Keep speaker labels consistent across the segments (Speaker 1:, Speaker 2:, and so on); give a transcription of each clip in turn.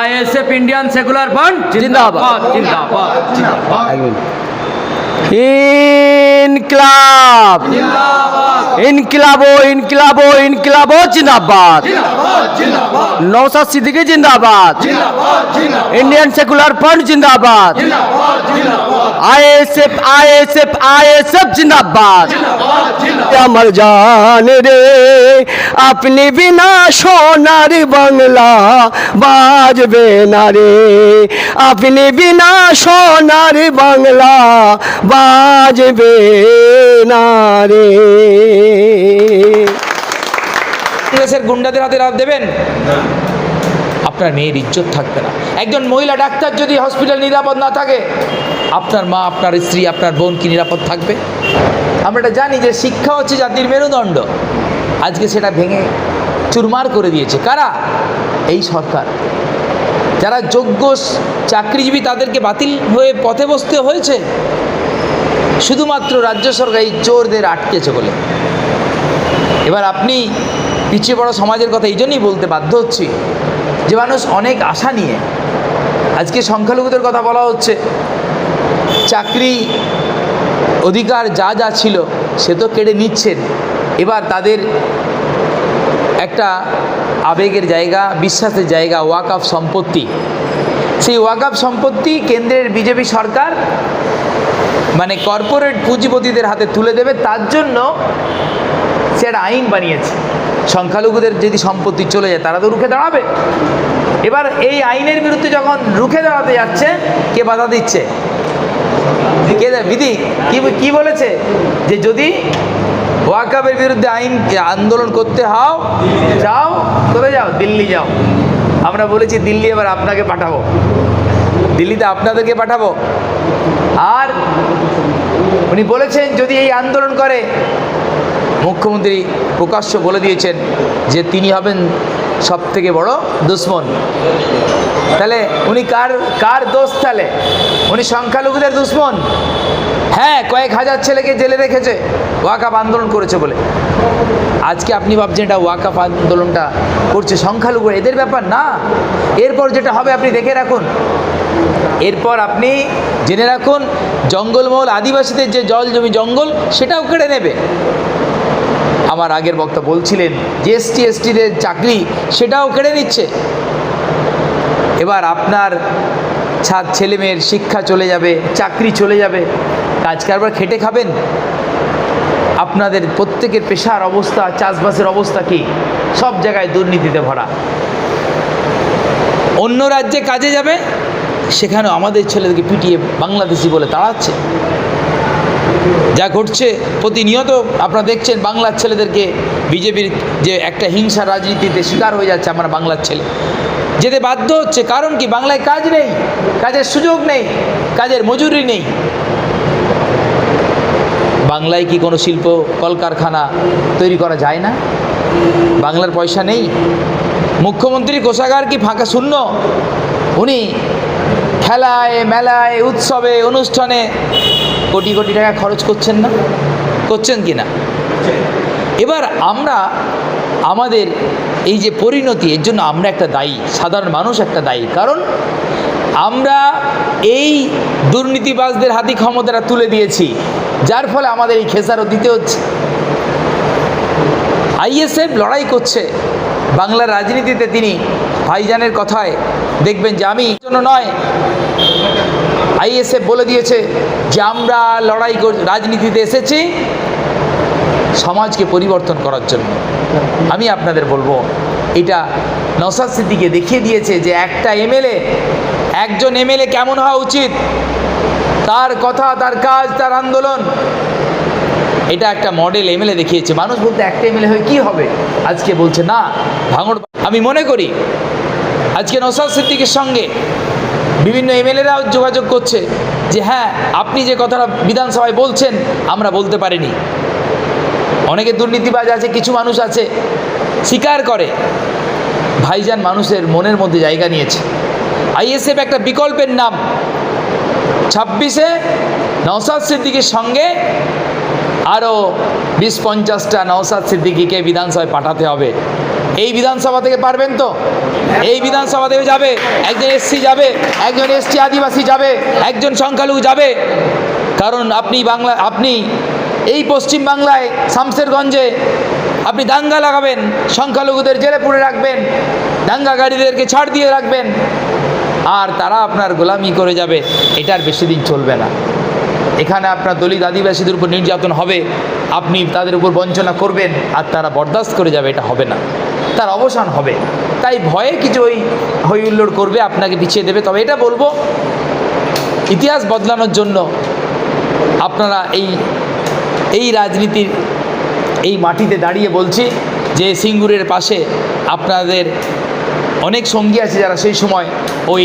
Speaker 1: ISF Indian secular front
Speaker 2: জিন্দাবাদ।
Speaker 1: জিন্দাবাদ জিন্দাবাদ।
Speaker 2: ইনকলাব। ইনকলাবো ইনকলাবো ইনকলাবো জিন্দাবাদ। নৌসাদ সিদ্দিকি জিন্দাবাদ। ইন্ডিয়ান সেকুলার ফ্রন্ট জিন্দাবাদ। আইএসএফ আইএসএফ আইএসএফ জিন্দাবাদ। আমার জান রে আপনি বিনা সোনার বাংলা বাজবে না রে। আপনি বিনা সোনার বাংলা বাজবে না রে।
Speaker 3: কংগ্রেসের গুন্ডাদের হাতে রাত দেবেন? আপনার মেয়ের ইজ্জত থাকবে না। একজন মহিলা ডাক্তার যদি হসপিটাল নিরাপদ না থাকে আপনার মা, আপনার স্ত্রী, আপনার বোন কি নিরাপদ থাকবে? আমরা এটা জানি যে শিক্ষা হচ্ছে জাতির মেরুদণ্ড। আজকে সেটা ভেঙে চুরমার করে দিয়েছে। কারা? এই সরকার। যারা যোগ্য চাকরিজীবী তাদেরকে বাতিল হয়ে পথে বসতে হয়েছে, শুধুমাত্র রাজ্য সরকার এই চোরদের আটকেছে বলে। এবার আপনি পিছিয়ে পড়া সমাজের কথা এই জন্যই বলতে বাধ্য হচ্ছি যে মানুষ অনেক আশা নিয়ে, আজকে সংখ্যালঘুদের কথা বলা হচ্ছে চাকরি অধিকার যা যা ছিল সে তো কেড়ে নিচ্ছেন। এবার তাদের একটা আবেগের জায়গা, বিশ্বাসের জায়গা ওয়াকআপ সম্পত্তি। সেই ওয়াকআপ সম্পত্তি কেন্দ্রের বিজেপি সরকার মানে কর্পোরেট পুঁজিপতিদের হাতে তুলে দেবে। তার জন্য সে একটা আইন বানিয়েছে। সংখ্যালঘুদের যদি সম্পত্তি চলে যায়, তারা তো রুখে দাঁড়াবে। এবার এই আইনের বিরুদ্ধে যখন রুখে দাঁড়াতে যাচ্ছে, কে বাধা দিচ্ছে? কে বিধি, কি কি বলেছে? যে যদি ওয়াকাবের বিরুদ্ধে আইন, আন্দোলন করতে হও, যাও কোথায় যাও, দিল্লি যাও। আমরা বলেছি, দিল্লি এবার আপনাকে পাঠাবো। দিল্লিতে আপনাদেরকে পাঠাবো। আর উনি বলেছেন, যদি এই আন্দোলন করে, মুখ্যমন্ত্রী প্রকাশ্য বলে দিয়েছেন যে তিনি হবেন সব থেকে বড় দুশ্মন। তাহলে উনি কার কার দোষ তাহলে? উনি সংখ্যালঘুদের দুশ্মন? হ্যাঁ কয়েক হাজার ছেলেকে জেলে রেখেছে ওয়াকাপ আন্দোলন করেছে বলে। আজকে আপনি ভাবছেন এটা ওয়াকাপ আন্দোলনটা করছে সংখ্যালঘু, এদের ব্যাপার না। এরপর যেটা হবে আপনি দেখে রাখুন। এরপর আপনি জেনে রাখুন, জঙ্গলমহল, আদিবাসীদের যে জল জমি জঙ্গল, সেটাও কেড়ে নেবে। আমার আগের বক্তা বলছিলেন যে এসটি এসটিদের চাকরি, সেটাও কেড়ে নিচ্ছে। এবার আপনার ছাদ ছেলেমেয়ের শিক্ষা চলে যাবে, চাকরি চলে যাবে কাজ কারবার খেটে খাবেন? আপনাদের প্রত্যেকের পেশার অবস্থা, চাষবাসের অবস্থা কি? সব জায়গায় দুর্নীতিতে ভরা। অন্য রাজ্যে কাজে যাবে, সেখানেও আমাদের ছেলেদেরকে পিটিয়ে বাংলাদেশি বলে তাড়াচ্ছে। যা ঘটছে, প্রতিনিয়ত আপনারা দেখছেন বাংলার ছেলেদেরকে বিজেপির যে একটা হিংসা রাজনীতিতে শিকার হয়ে যাচ্ছে আমার বাংলার ছেলে। যেতে বাধ্য হচ্ছে, কারণ কি? বাংলায় কাজ নেই, কাজের সুযোগ নেই, কাজের মজুরি নেই। বাংলায় কি কোনো শিল্প কলকারখানা তৈরি করা যায় না? বাংলার পয়সা নেই। মুখ্যমন্ত্রী কোষাগার কি ফাঁকা শূন্য? উনি খেলায়, মেলায়, উৎসবে, অনুষ্ঠানে কোটি কোটি টাকা খরচ করছেন না? করছেন কি না? এবার আমরা আমাদের এই যে পরিণতি, এর জন্য আমরা একটা দায়ী, সাধারণ মানুষ একটা দায়ী। কারণ আমরা এই দুর্নীতিবাজদের হাতি ক্ষমতাটা তুলে দিয়েছি, যার ফলে আমাদের এই খেসারও দিতে হচ্ছে। আইএসএফ লড়াই করছে। বাংলার রাজনীতিতে তিনি ভাইজানের কথায় দেখবেন যে আমি জন্য নয় আইএসএফ বলে দিয়েছে যে আমরা লড়াই রাজনীতিতে এসেছি সমাজকে পরিবর্তন করার জন্য। আমি আপনাদের বলব, এটা নসাদ সিদ্দিকে দেখিয়ে দিয়েছে যে একটা এমএলএ, একজন এমএলএ কেমন হওয়া উচিত? তার কথা, তার কাজ, তার আন্দোলন। এটা একটা মডেল এমএলএ দেখিয়েছে। মানুষ বলতে একটা এমএলএ হয়ে কী হবে? আজকে বলছে, না, ভাঙড় আমি মনে করি, আজকে নসাদ সিদ্দিকের সঙ্গে বিভিন্ন এমএলএরাও যোগাযোগ করছে যে হ্যাঁ আপনি যে কথাটা বিধানসভায় বলছেন, আমরা বলতে পারিনি। অনেকে দুর্নীতিবাজ আছে, কিছু মানুষ আছে, স্বীকার করে। ভাইজান মানুষের মনের মধ্যে জায়গা নিয়েছে। আইএসএফ একটা বিকল্পের নাম। ছাব্বিশে নওসাদ সিদ্দিকির সঙ্গে আরও বিশ পঞ্চাশটা নওসাদ সিদ্দিকিকে বিধানসভায় পাঠাতে হবে। এই বিধানসভা থেকে পারবেন তো? এই বিধানসভা থেকে যাবে, একজন এসসি যাবে, একজন এসটি আদিবাসী যাবে, একজন সংখ্যালঘু যাবে। কারণ আপনি বাংলা, আপনি এই পশ্চিম বাংলায় শামসেরগঞ্জে আপনি দাঙ্গা লাগাবেন, সংখ্যালঘুদের জেলে পুরে রাখবেন দাঙ্গাকারীদেরকে ছাড় দিয়ে রাখবেন, আর তারা আপনার গোলামি করে যাবে এটার বেশি দিন চলবে না। এখানে আপনার দলিত আদিবাসীদের উপর নির্যাতন হবে, আপনি তাদের উপর বঞ্চনা করবেন, আর তারা বরদাস্ত করে যাবে, এটা হবে না। তার অবসান হবে। তাই ভয়ে কিছু ওই হই হুল্লোড় করবে, আপনাকে পিছিয়ে দেবে। তবে এটা বলব, ইতিহাস বদলানোর জন্য আপনারা এই এই রাজনীতির এই মাটিতে দাঁড়িয়ে বলছি যে সিঙ্গুরের পাশে আপনাদের অনেক সঙ্গী আছে যারা সেই সময় ওই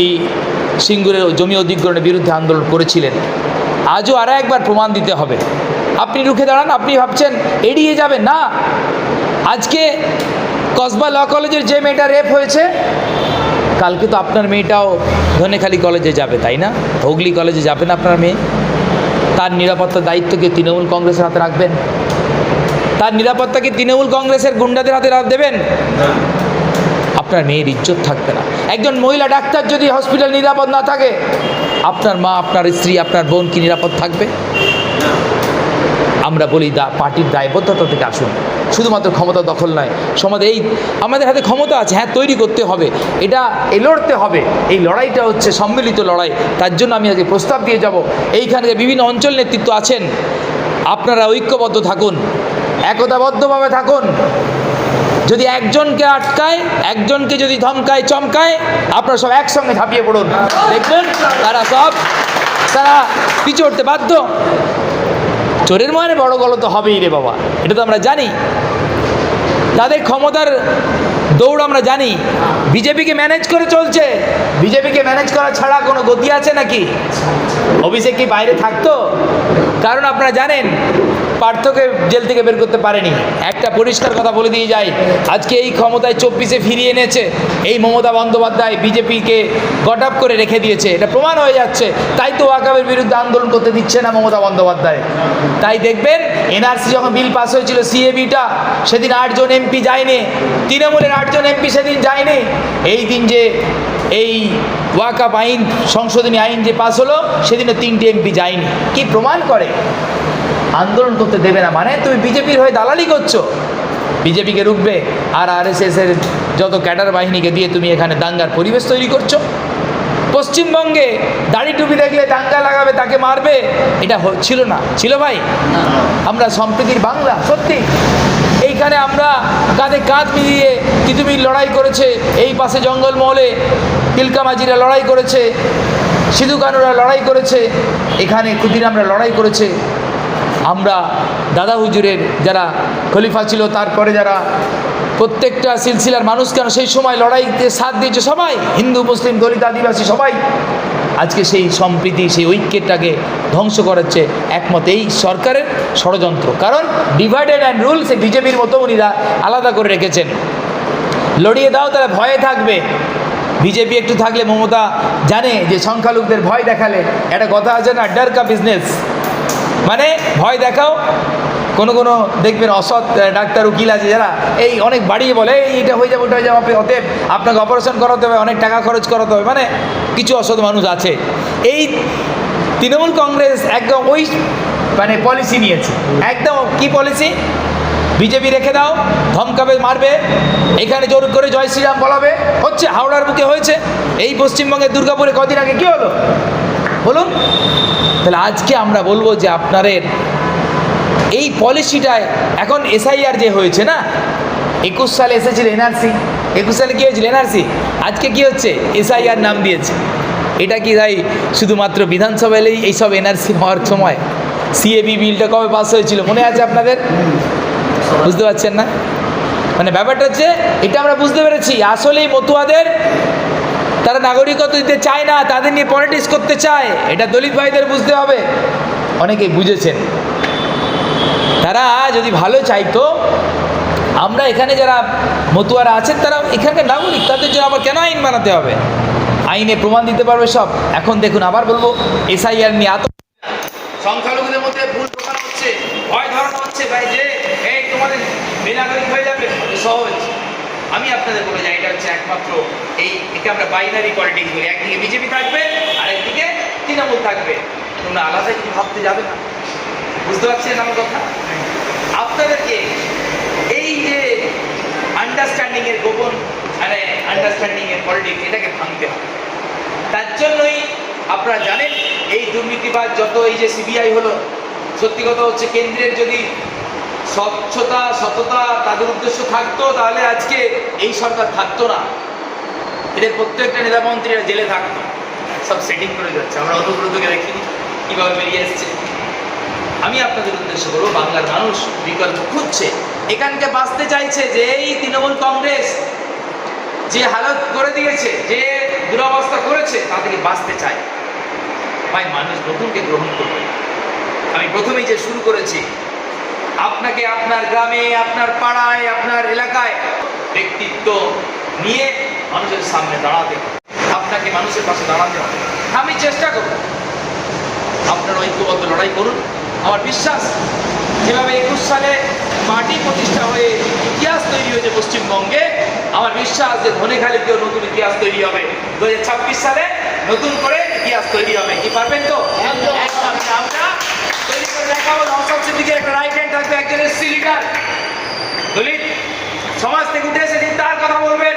Speaker 3: সিঙ্গুরের জমি অধিগ্রহণের বিরুদ্ধে আন্দোলন করেছিলেন। আজও আরও একবার প্রমাণ দিতে হবে। আপনি রুখে দাঁড়ান, আপনি ভাবছেন এড়িয়ে যাবেন, না। আজকে কসবা ল কলেজের যে মেয়েটা রেপ হয়েছে কালকে তো আপনার মেয়েটাও ধনেখালি কলেজে যাবে তাই না? হুগলি কলেজে যাবে না আপনার মেয়ে? তার নিরাপত্তার দায়িত্বকে তৃণমূল কংগ্রেসের হাতে রাখবেন? তার নিরাপত্তাকে তৃণমূল কংগ্রেসের গুন্ডাদের হাতে রাখ দেবেন? আপনার মেয়ের ইজ্জত থাকবে না। একজন মহিলা ডাক্তার যদি হসপিটাল নিরাপদ না থাকে আপনার মা আপনার স্ত্রী আপনার বোন কি নিরাপদ থাকবে? আমরা বলি দা পার্টির দায়বদ্ধতা থেকে আসুন। শুধুমাত্র ক্ষমতা দখল নয় সমাজে এই আমাদের হাতে ক্ষমতা আছে হ্যাঁ তৈরি করতে হবে। এটা এই লড়তে হবে। এই লড়াইটা হচ্ছে সম্মিলিত লড়াই। তার জন্য আমি আজকে প্রস্তাব দিয়ে যাব। এইখানে যে বিভিন্ন অঞ্চল নেতৃত্ব আছেন, আপনারা ঐক্যবদ্ধ থাকুন, একতাবদ্ধভাবে থাকুন। যদি একজনকে আটকায়, একজনকে যদি ধমকায়, চমকায়, আপনারা সব একসঙ্গে ঝাঁপিয়ে পড়ুন। দেখবেন, তারা সব, তারা পিছু বাধ্য। চোরের মানে বড় গল তো হবেই রে বাবা, এটা তো আমরা জানি। তাদের ক্ষমতার দৌড় আমরা জানি, বিজেপিকে ম্যানেজ করে চলছে। বিজেপিকে ম্যানেজ করা ছাড়া কোনো গতি আছে নাকি? অভিষেক কি বাইরে থাকতো? কারণ আপনারা জানেন পার্থকে জেল থেকে বের করতে পারেনি। একটা পরিষ্কার কথা বলে দিয়ে যায়, আজকে এই ক্ষমতায় চব্বিশে ফিরিয়ে এনেছে, এই মমতা বন্দ্যোপাধ্যায় বিজেপিকে গট আপ করে রেখে দিয়েছে। এটা প্রমাণ হয়ে যাচ্ছে, তাই তো ওয়াকাবের বিরুদ্ধে আন্দোলন করতে দিচ্ছে না মমতা বন্দ্যোপাধ্যায়। তাই দেখবেন, এনআরসি যখন বিল পাস হয়েছিল সিএবিটা, সেদিন আটজন এমপি যায়নি, তৃণমূলের আটজন এমপি সেদিন যায়নি। এই দিন যে এই ওয়াকাপ আইন, সংশোধনী আইন যে পাস হলো, সেদিনও তিনটি এমপি যায়নি। কি প্রমাণ করে? আন্দোলন করতে দেবে না। মানে তুমি বিজেপির হয়ে দালালি করছ। বিজেপিকে রুখবে আর আর এর যত ক্যাডার বাহিনীকে দিয়ে তুমি এখানে দাঙ্গার পরিবেশ তৈরি করছ। পশ্চিমবঙ্গে দাড়ি টুপি দেখলে দাঙ্গা লাগাবে, তাকে মারবে, এটা ছিল না। ছিল ভাই? আমরা সম্প্রীতির বাংলা, সত্যি। এইখানে আমরা কাঁধে কাঁধ মিলিয়ে তিতুমির লড়াই করেছে, এই পাশে জঙ্গলমহলে পিলকামাজিরা লড়াই করেছে, সিধু কানুরা লড়াই করেছে, এখানে ক্ষুদিরামরা লড়াই করেছে। আমরা দাদা হুজুরের যারা খলিফা ছিল, তারপরে যারা প্রত্যেকটা সিলসিলার মানুষ কেন সেই সময় লড়াইতে সাথ দিয়েছে সবাই? হিন্দু, মুসলিম, দলিত, আদিবাসী সবাই। আজকে সেই সম্প্রীতি, সেই ঐক্যটাকে ধ্বংস করাচ্ছে একমত এই সরকারের ষড়যন্ত্র। কারণ ডিভাইডেড অ্যান্ড রুল সে বিজেপির মতো উনিরা আলাদা করে রেখেছেন। লড়িয়ে দাও তারা ভয়ে থাকবে। বিজেপি একটু থাকলে মমতা জানে যে সংখ্যালঘুদের ভয় দেখালে। একটা কথা আছে না, ডার কা বিজনেস মানে ভয় দেখাও। কোনো কোনো দেখবেন অসৎ ডাক্তার, উকিল আছে যারা, এই অনেক বাড়িয়ে বলে, এই, এটা হয়ে যাবে, ওটা হয়ে যাবে, অতএব আপনাকে অপারেশন করাতে হবে, অনেক টাকা খরচ করাতে হবে। মানে কিছু অসৎ মানুষ আছে। এই তৃণমূল কংগ্রেস একদম ওই মানে পলিসি নিয়েছে। একদম কি পলিসি বিজেপি রেখে দাও, ধমকাবে, মারবে, এখানে জোর করে জয় শ্রীরাম বলাবে, হচ্ছে হাওড়ার বুকে হয়েছে। এই পশ্চিমবঙ্গের দুর্গাপুরে কদিন আগে কী হলো? বলুন। তাহলে আজকে আমরা বলব যে আপনাদের এই পলিসিটায় এখন এসআইআর যে হয়েছে না, একুশ সালে এসেছিল এনআরসি, একুশ সালে কী হয়েছিল এনআরসি? আজকে কি হচ্ছে? এসআইআর নাম দিয়েছে। এটা কি ভাই শুধুমাত্র বিধানসভা এলেই এইসব এনআরসি হওয়ার সময়? সিএবি বিলটা কবে পাস হয়েছিল মনে আছে আপনাদের? বুঝতে পারছেন না? মানে ব্যাপারটা হচ্ছে, এটা আমরা বুঝতে পেরেছি। আসলেই মতুয়াদের তারা নাগরিকত্ব দিতে চায় না, তাদের নিয়ে পলিটিক্স করতে চায়, এটা দলিত ভাইদের বুঝতে হবে। অনেকে বুঝেছেন। তারা যদি ভালো চাইতো, আমরা এখানে যারা মতুয়ারা আছেন, তারা এখানকার নাগরিক, তাদের জন্য আবার কেন আইন বানাতে হবে? আইনে প্রমাণ দিতে পারবে সব। এখন দেখুন, আবার বলব, এসআইআর নিয়ে এত সংখ্যালঘুদের মধ্যে ভুল প্রকাশ হচ্ছে, ভয় ধরানো হচ্ছে, ভাই, যে, এই তোমাদের বেনাগরিক হয়ে যাবে, সহজ। আমি আপনাদের বলে যাই, এটা হচ্ছে একমাত্র এই, একে আমরা বাইনারি পলিটিক্স বলি। একদিকে বিজেপি থাকবে আর একদিকে তৃণমূল থাকবে। তোমরা আলাদা কি ভাবতে যাবে না? বুঝতে পারছেন আমার কথা? আপনাদেরকে এই যে আন্ডারস্ট্যান্ডিং এর গোপন মানে আন্ডারস্ট্যান্ডিং এর পলিটিক্স এটাকে ভাঙতে হবে। তার জন্যই আপনারা জানেন, এই দুর্নীতিবাজ যত এই যে সিবিআই হলো, সত্যি কথা হচ্ছে কেন্দ্রের যদি স্বচ্ছতা, সততা তাদের উদ্দেশ্য থাকতো, তাহলে আজকে এই সরকার থাকতো না। এদের প্রত্যেকটা নেতা মন্ত্রীরা জেলে থাকতো। সব সেটিং করে যাচ্ছে আমরা অনুব্রতকে দেখিনি। কীভাবে বেরিয়ে এসছে? আমি আপনাদের উদ্দেশ্য করব, বাংলার মানুষ বিকল্প খুঁজছে। এখানকে বাঁচতে চাইছে যে এই তৃণমূল কংগ্রেস, যে হালত করে দিয়েছে, যে দুরবস্থা করেছে তা থেকে বাঁচতে চায়। ভাই, মানুষ নতুনকে গ্রহণ করবে। আমি প্রথমেই যে শুরু করেছি আপনাকে আপনার গ্রামে, আপনার পাড়ায়, আপনার এলাকায় ব্যক্তিত্ব নিয়ে মানুষের সামনে দাঁড়াতে। আপনাকে মানুষের পাশে দাঁড়াতে আমি চেষ্টা করব। আপনারা ঐক্যবদ্ধ লড়াই করুন। আমার বিশ্বাস, যেভাবে একুশ সালে মাটি প্রতিষ্ঠা হয়ে ইতিহাস তৈরি হয়েছে পশ্চিমবঙ্গে, আমার বিশ্বাস যে ধনেখালিতেও নতুন ইতিহাস তৈরি হবে। দু হাজার ছাব্বিশ সালে নতুন করে ইতিহাস তৈরি হবে। কি পারবেন তো? আমরা দেখাবো সিদ্দিকের একটা রাইট থাকবে একজন এসসি লিডার দলিত সমাজ থেকে উঠে তার কথা বলবেন।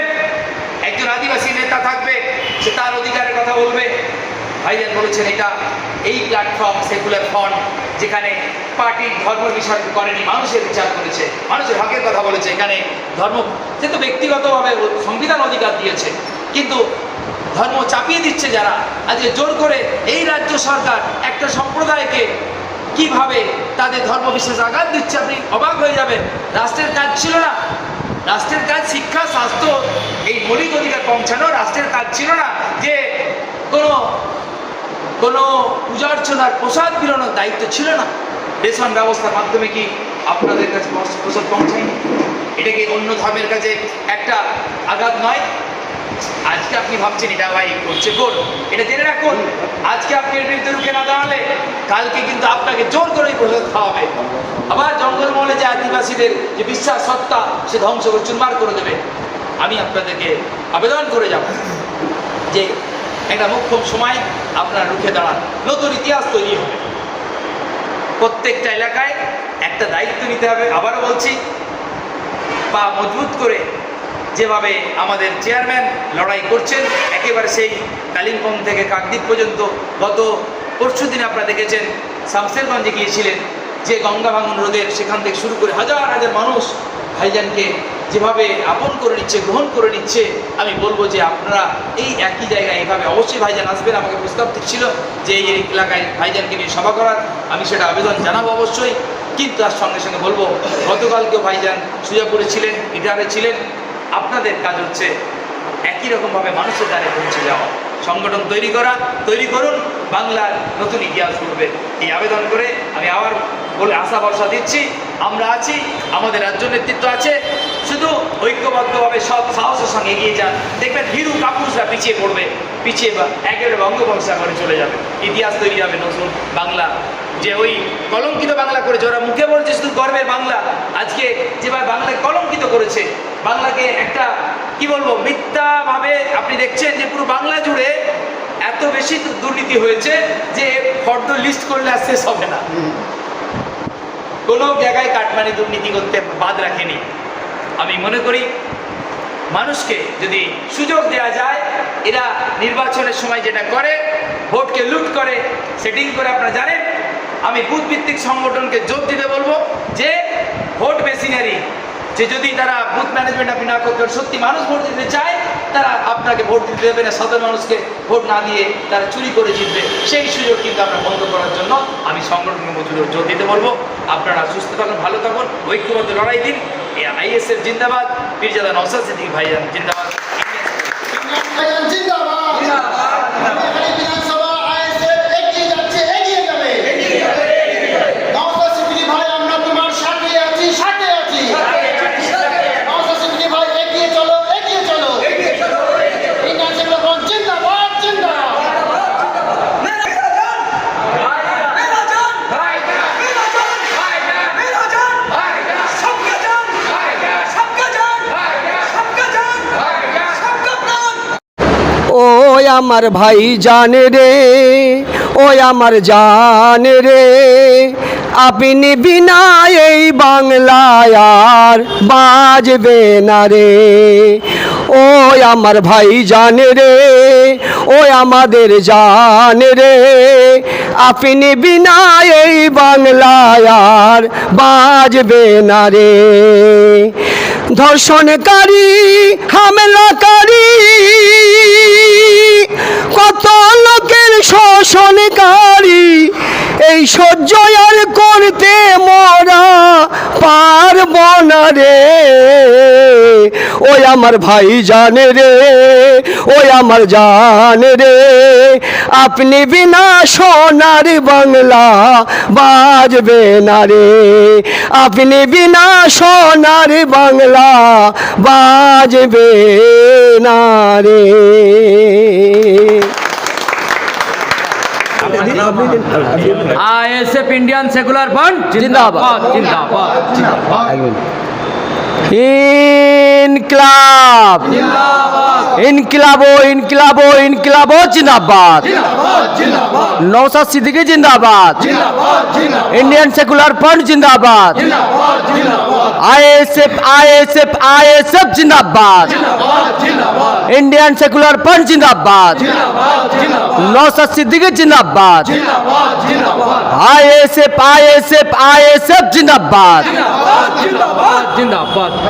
Speaker 3: একজন আদিবাসী নেতা থাকবে, সে তার অধিকারের কথা বলবে। ভাইজান বলেছেন এটা এই প্ল্যাটফর্ম সেকুলার ফ্রন্ট যেখানে পার্টি ধর্ম বিষয় করেনি, মানুষের বিচার করেছে, মানুষের হকের কথা বলেছে। এখানে ধর্ম, সে ব্যক্তিগতভাবে সংবিধান অধিকার দিয়েছে, কিন্তু ধর্ম চাপিয়ে দিচ্ছে যারা। আজকে জোর করে এই রাজ্য সরকার একটা সম্প্রদায়কে কীভাবে তাদের ধর্ম বিশ্বাস আঘাত দিচ্ছে আপনি অবাক হয়ে যাবেন। রাষ্ট্রের কাজ ছিল না। রাষ্ট্রের কাজ, শিক্ষা, স্বাস্থ্য এই মৌলিক অধিকার পৌঁছানো। রাষ্ট্রের কাজ ছিল না যে কোনো কোনো পূজা অর্চনার প্রসাদ বিলোনোর দায়িত্ব ছিল না। রেশন ব্যবস্থার মাধ্যমে কি আপনাদের কাছে প্রসাদ পৌঁছায়নি? এটা কি অন্য ধর্মের কাছে একটা আঘাত নয়? আজকে আপনি ভাবছেন এটা ভাই করছে কোন এটা জেনে রাখুন, আজকে আপনি এর বিরুদ্ধে রুখে না দাঁড়ালে কালকে কিন্তু আপনাকে জোর করেই প্রসাদ খাওয়াবে। আবার জঙ্গলমহলে যে আদিবাসীদের যে বিশ্বাস, সত্তা, সে ধ্বংস করে চুরমার করে দেবে। আমি আপনাদেরকে আবেদন করে যাব যে একটা মোক্ষম সময় আপনার রুখে দাঁড়ান। নতুন ইতিহাস তৈরি হবে। প্রত্যেকটা এলাকায় একটা দায়িত্ব নিতে হবে। আবারও বলছি, পা মজবুত করে যেভাবে আমাদের চেয়ারম্যান লড়াই করছেন, একেবারে সেই কালিম্পং থেকে কাকদ্বীপ পর্যন্ত গত পরশু দিন আপনারা দেখেছেন শামসেরগঞ্জে গিয়েছিলেন, যে গঙ্গা ভাঙন রোদের সেখান থেকে শুরু করে হাজার হাজার মানুষ ভাইজানকে যেভাবে আপন করে নিচ্ছে, গ্রহণ করে নিচ্ছে, আমি বলব যে আপনারা এই একই জায়গায় এইভাবে অবশ্যই ভাইজান আসবেন। আমাকে প্রস্তাব দিচ্ছিল যে এই এলাকায় ভাইজানকে নিয়ে সভা করার, আমি সেটা আবেদন জানাব অবশ্যই। কিন্তু তার সঙ্গে সঙ্গে বলব, গতকালকেও ভাইজান সুজাপুরে ছিলেন ইটারে ছিলেন। আপনাদের কাজ হচ্ছে একই রকমভাবে মানুষের দ্বারে পৌঁছে যাওয়া। সংগঠন তৈরি করা, তৈরি করুন, বাংলার নতুন ইতিহাস করবে এই আবেদন করে আমি আবার বলে আশা ভরসা দিচ্ছি, আমরা আছি, আমাদের রাজ্য নেতৃত্ব আছে, শুধু ঐক্যবদ্ধভাবে সব সাহসের সঙ্গে এগিয়ে যান। দেখবেন ভীরু কাপুরুষরা পিছিয়ে পড়বে, পিছিয়ে বা একেবারে বঙ্গোপসাগরে চলে যাবে। ইতিহাস তৈরি হবে নতুন বাংলা। যে ওই কলঙ্কিত বাংলা করেছে ওরা মুখে বলছে, শুধু গর্বের বাংলা। আজকে যেভাবে বাংলাকে কলঙ্কিত করেছে বাংলাকে একটা কি বলব মিথ্যাভাবে আপনি দেখছেন যে পুরো বাংলা জুড়ে এত বেশি দুর্নীতি হয়েছে যে ফর্দ লিস্ট করলে আর শেষ হবে না। কোনো জায়গায় কাটমানি দুর্নীতি করতে বাদ রাখেনি। আমি মনে করি মানুষকে যদি সুযোগ দেওয়া যায় এরা নির্বাচনের সময় যেটা করে ভোটকে লুট করে সেটিং করে আপনারা জানেন আমি বুথ ভিত্তিক সংগঠনকে জোর দিতে বলব যে ভোট মেশিনারি যে যদি তারা বুথ ম্যানেজমেন্ট আপনি না করতে সত্যি মানুষ ভোট দিতে চায় তারা আপনাকে ভোট দিতে দেবে না। সাধারণ মানুষকে ভোট না দিয়ে তারা চুরি করে জিতবে। সেই সুযোগ কিন্তু আমরা বন্ধ করার জন্য আমি সংগঠনকে মজুর জোর দিতে বলব। আপনারা সুস্থ থাকুন ভালো থাকুন ঐক্যবদ্ধ লড়াই দিন। আইএসএফ জিন্দাবাদ পীরজাদা নওসাদ সিদ্দিক ভাইজান জিন্দাবাদ।
Speaker 4: জিন্দাবাদ।
Speaker 2: আমার ভাই জানে রে, ওই আমার জান রে। আপনি বিনা এই বাংলায় আর বাজবে না রে। ওই আমার ভাই জানে রে, ওই আমাদের জান রে। আপনি বিনা এই বাংলায় আর বাজবে না রে। ধর্ষণকারী, হামলাকারী কত লোকের শোষণকারী এই সহ্য আর করতে মরা পারব না রে। ওই আমার ভাই জানে রে, ওই আমার জানে রে। আপনি বিনা সোনার বাংলা বাজবে না রে। আপনি বিনা সোনার বাংলা বাজবে না রে।
Speaker 1: আইএসএফ ইন্ডিয়ান সেকুলার ফ্রন্ট
Speaker 2: জিন্দাবাদ।
Speaker 1: জিন্দাবাদ
Speaker 2: ইনকলাব ইনকলাবো ইনকলাবো ইনকলাবো জিন্দাবাদ নৌসাদ সিদ্দিকী জিন্দাবাদ ইন্ডিয়ান সেকুলার ফ্রন্ট জিন্দাবাদ আইএসএফ আইএসএফ আইএসএফ জিন্দাবাদ ইন্ডিয়ান সেকুলার ফ্রন্ট জিন্দাবাদ নৌসাদ সিদ্দিকী জিন্দাবাদ আইএসএফ আইএসএফ আইএসএফ জিন্দাবাদ
Speaker 1: জিন্দাবাদ